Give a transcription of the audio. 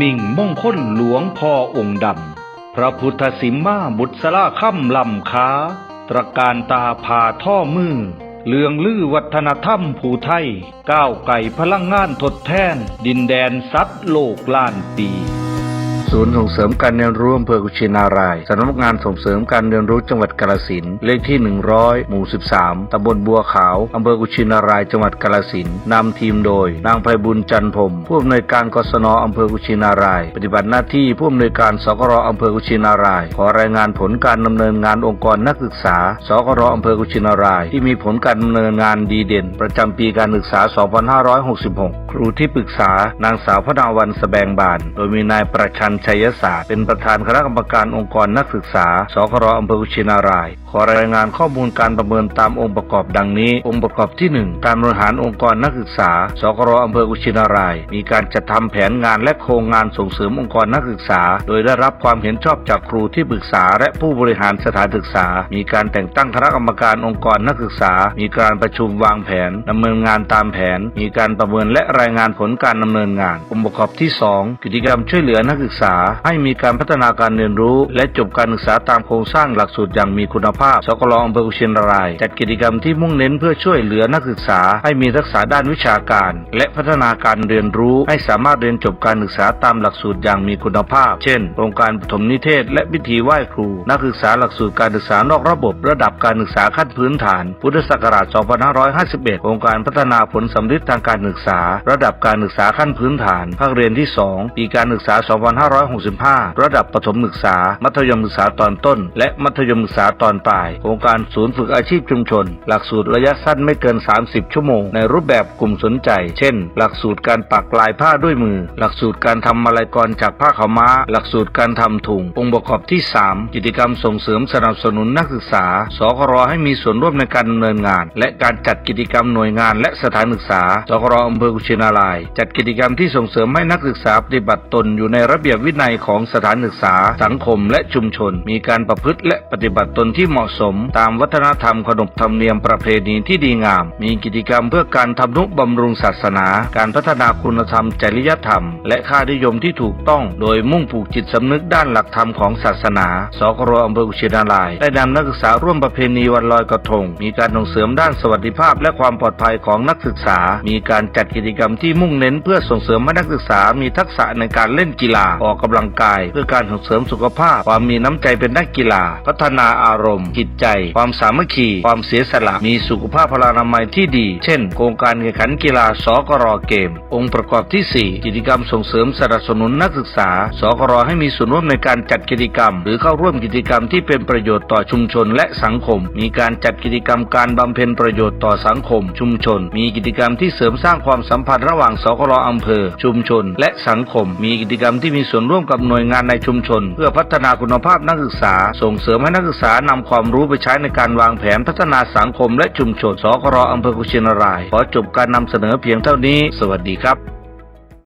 มิ่งมงคลหลวงพ่อองค์ดำ พระพุทธสิมมาบุตรสลาค่ำลำค้า ตรการตาผ่าท่อมือเลืองลือวัฒนธรรมภูไทย ก้าวไก่พลังงานทดแทน ดินแดนซัดโลกล้านปี ศูนย์ส่งเสริมการเรียนรู้อำเภอกุชินารายสำนักงานส่งเสริมการเรียนรู้จังหวัดกาฬสินเลขที่ 100 หมู่ 13 ตำบลบัวขาวอำเภอกุชินาราย จังหวัดกาฬสินนำทีมโดย นางไพบุญจันพรมผู้อำนวยการกศนอำเภอกุชินาราย ปฏิบัติหน้าที่ผู้อำนวยการสกรอำเภอกุชินาราย ขอรายงานผลการดำเนินงานองค์กรนักศึกษา สกรอำเภอกุชินาราย ที่มีผลการดำเนินงานดีเด่น ประจำปีการศึกษา 2566 ครูที่ปรึกษานางสาวพนาวันสแบงบาน โดยมีนายประชันชัยศาสตร์ เป็นประธานคณะกรรมการองค์กรนักศึกษาสกรอำเภอกุชินาราย ขอรายงานข้อมูลการประเมินตามองค์ประกอบดังนี้ องค์ประกอบที่ 1 การบริหารองค์กรนักศึกษาสกรอำเภอกุชินาราย มีการจัดทำแผนงานและโครงงานส่งเสริมองค์กรนักศึกษา โดยได้รับความเห็นชอบจากครูที่ปรึกษา และผู้บริหารสถานศึกษา มีการแต่งตั้งคณะกรรมการองค์กรนักศึกษา มีการประชุมวางแผนดำเนินงานตามแผน มีการประเมินและรายงานผลการดำเนินงาน องค์ประกอบที่ 2 กิจกรรมช่วยเหลือนักศึกษาให้มีการพัฒนาการเรียนรู้ และจบการศึกษาตามโครงสร้างหลักสูตรอย่างมีคุณภาพสกลอำเภอกุชินราย จัดกิจกรรมที่มุ่งเน้นเพื่อช่วยเหลือนักศึกษา ให้มีทักษะด้านวิชาการ และพัฒนาการเรียนรู้ ให้สามารถเรียนจบการศึกษาตามหลักสูตรอย่างมีคุณภาพ เช่นโครงการปฐมนิเทศ และพิธีไหว้ครู นักศึกษาหลักสูตรการศึกษานอกระบบ ระดับการศึกษาขั้นพื้นฐาน พุทธศักราช 2551โครงการพัฒนาผลสำลิดทางการศึกษา ระดับการศึกษาขั้นพื้นฐาน ภาคเรียนที่ 2 ปีการศึกษา2565 ระดับประถมศึกษา มัธยมศึกษาตอนต้น และมัธยมศึกษาตอนปลาย โครงการศูนย์ฝึกอาชีพชุมชน หลักสูตรระยะสั้นไม่เกิน 30 ชั่วโมง ในรูปแบบกลุ่มสนใจ เช่น หลักสูตรการปักลายผ้าด้วยมือ หลักสูตรการทำมาลายกรจากผ้าขาวม้า หลักสูตรการทำถุง องค์ประกอบที่ 3 กิจกรรมส่งเสริมสนับสนุนนักศึกษาสกรให้มีส่วนร่วมในการดำเนินงาน และการจัดกิจกรรมหน่วยงาน และสถานศึกษาสกรอำเภอกุชินาราย จัดกิจกรรมที่ส่งเสริมให้นักศึกษาปฏิบัติตนอยู่ในระเบียบวินัยของสถานศึกษา สังคมและชุมชน มีการประพฤติและปฏิบัติตนที่เหมาะสม ตามวัฒนธรรมขนบธรรมเนียมประเพณีที่ดีงาม มีกิจกรรมเพื่อการทำนุบำรุงศาสนา การพัฒนาคุณธรรมจริยธรรม และค่านิยมที่ถูกต้อง โดยมุ่งผูกจิตสำนึกด้านหลักธรรมของศาสนา สกรอำเภอกุชินาราย ได้นำนักศึกษาร่วมประเพณีวันลอยกระทง มีการส่งเสริมด้านสวัสดิภาพและความปลอดภัยของนักศึกษา มีการจัดกิจกรรมที่มุ่งเน้นเพื่อส่งเสริมให้นักศึกษามีทักษะในการเล่นกีฬาออกกำลังกาย เพื่อการส่งเสริมสุขภาพ ความมีน้ำใจเป็นนักกีฬา พัฒนาอารมณ์ จิตใจ ความสามัคคี ความเสียสละ มีสุขภาพพลานามัยที่ดี เช่น โครงการแข่งขันกีฬาสกรเกม องค์ประกอบที่ 4 กิจกรรมส่งเสริมสนับสนุนนักศึกษา สกรให้มีส่วนร่วมในการจัดกิจกรรม หรือเข้าร่วมกิจกรรมที่เป็นประโยชน์ต่อชุมชนและสังคม มีการจัดกิจกรรมการบำเพ็ญประโยชน์ต่อสังคม ชุมชน มีกิจกรรมที่เสริมสร้างความสัมพันธ์ระหว่างสกรอำเภอ ชุมชน และสังคม มีกิจกรรมที่มีส่วนร่วมกับหน่วยงานในชุมชน เพื่อพัฒนาคุณภาพนักศึกษา ส่งเสริมให้นักศึกษานำความรู้ไปใช้ในการวางแผนพัฒนาสังคมและชุมชนสกรอำเภอกุชินารายขอจบการนำเสนอเพียงเท่านี้ สวัสดีครับ